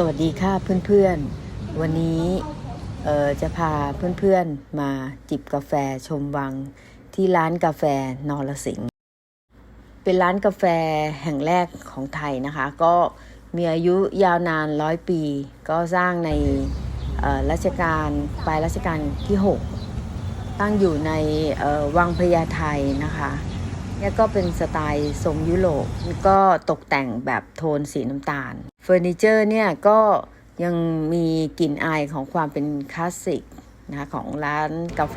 สวัสดีค่ะเพื่อนๆ วันนี้จะพาเพื่อนๆมาจิบกาแฟชมวังที่ร้านกาแฟนรสิงห์เป็นร้านกาแฟแห่งแรกของไทยนะคะ ก็มีอายุยาวนานร้อยปี ก็สร้างในรัชกาลปลายรัชกาลที่ 6 ตั้งอยู่ในวังพญาไทนะคะเนี่ยก็เป็นสไตล์ทรงยุโรปก็ตกแต่งแบบโทนสีน้ำตาล เฟอร์นิเจอร์เนี่ยก็ยังมีกลิ่นอายของความเป็นคลาสสิกนะคะของร้านกาแฟ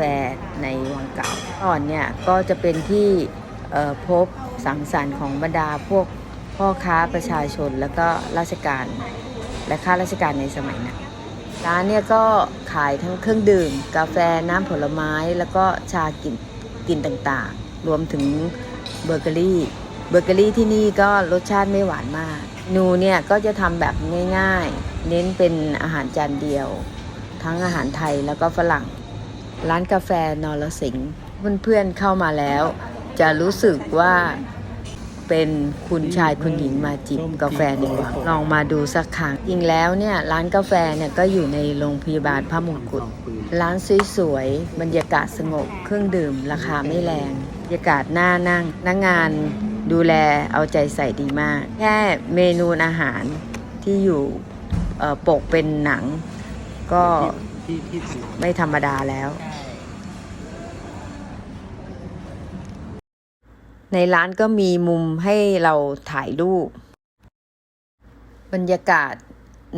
ในวังเก่าก่อนเนี่ยก็จะเป็นที่พบสังสรรค์ของบรรดาพวกพ่อค้าประชาชนแล้วก็ราชการและข้าราชการในสมัยนั้นร้านเนี่ยก็ขายทั้งเครื่องดื่ม กาแฟน้ำผลไม้แล้วก็ชากินกินต่างๆ รวมถึงเบเกอรี่ เบเกอรี่ที่นี่ก็รสชาติไม่หวานมาก นูเนี่ยก็จะทำแบบง่ายๆ เน้นเป็นอาหารจานเดียว ทั้งอาหารไทยแล้วก็ฝรั่ง ร้านกาแฟนอรสิงห์เพื่อนๆเข้ามาแล้ว จะรู้สึกว่าเป็นคุณชายคุณหญิงมาจิบกาแฟในวังลองมาดูสักครั้งจริงแล้วเนี่ยร้านกาแฟเนี่ยก็อยู่ในโรงพยาบาลพระมงกุฎร้านสวยๆบรรยากาศสงบเครื่องดื่มราคาไม่แรงบรรยากาศน่านั่งนักงาน ดูแลเอาใจใส่ดีมาก แค่เมนูอาหารที่อยู่ปกเป็นหนัง ก็ไม่ธรรมดาแล้ว ในร้านก็มีมุมให้เราถ่ายรูป บรรยากาศ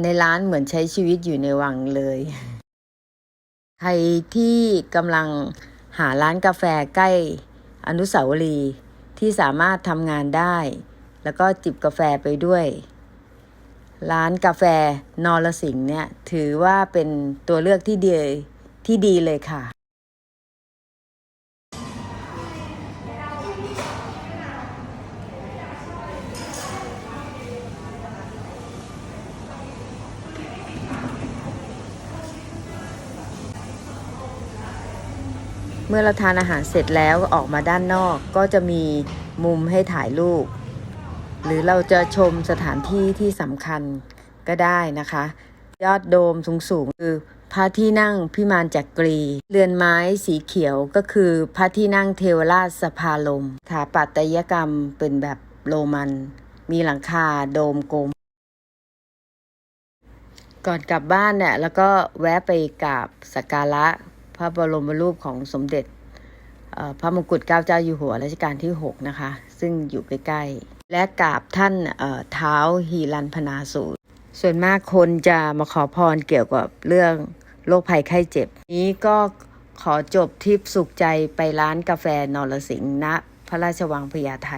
ในร้านเหมือนใช้ชีวิตอยู่ในวังเลย ใครที่กำลังหาร้านกาแฟใกล้อนุสาวรีย์ ที่สามารถทำงานได้ แล้วก็จิบกาแฟไปด้วย ร้านกาแฟนอรสิงห์เนี่ยถือว่าเป็นตัวเลือกที่ดีที่ดีเลยค่ะ เมื่อเราทานอาหารเสร็จแล้วออกมาด้านนอกก็จะมีมุมให้ถ่ายรูป หรือเราจะชมสถานที่ที่สำคัญก็ได้นะคะ ยอดโดมสูงๆคือพระที่นั่งพิมานจักรี เรือนไม้สีเขียวก็คือพระที่นั่งเทวราชสภาลมสถาปัตยกรรมเป็นแบบโรมัน มีหลังคาโดมกลม ก่อนกลับบ้านเนี่ยแล้วก็แวะไปกราบสักการะ ระบรมรูปของสมเด็จพระมงกุฎเกล้าเจ้าอยู่หัวรัชกาลที่ 6 นะคะ ซึ่งอยู่ใกล้ๆ และกราบท่านเท้าฮีรันพนาสูตร ส่วนมากคนจะมาขอพรเกี่ยวกับเรื่องโรคภัยไข้เจ็บ นี้ก็ขอจบทริปสุขใจไปร้านกาแฟนรสิงห์ณพระราชวังพญาไท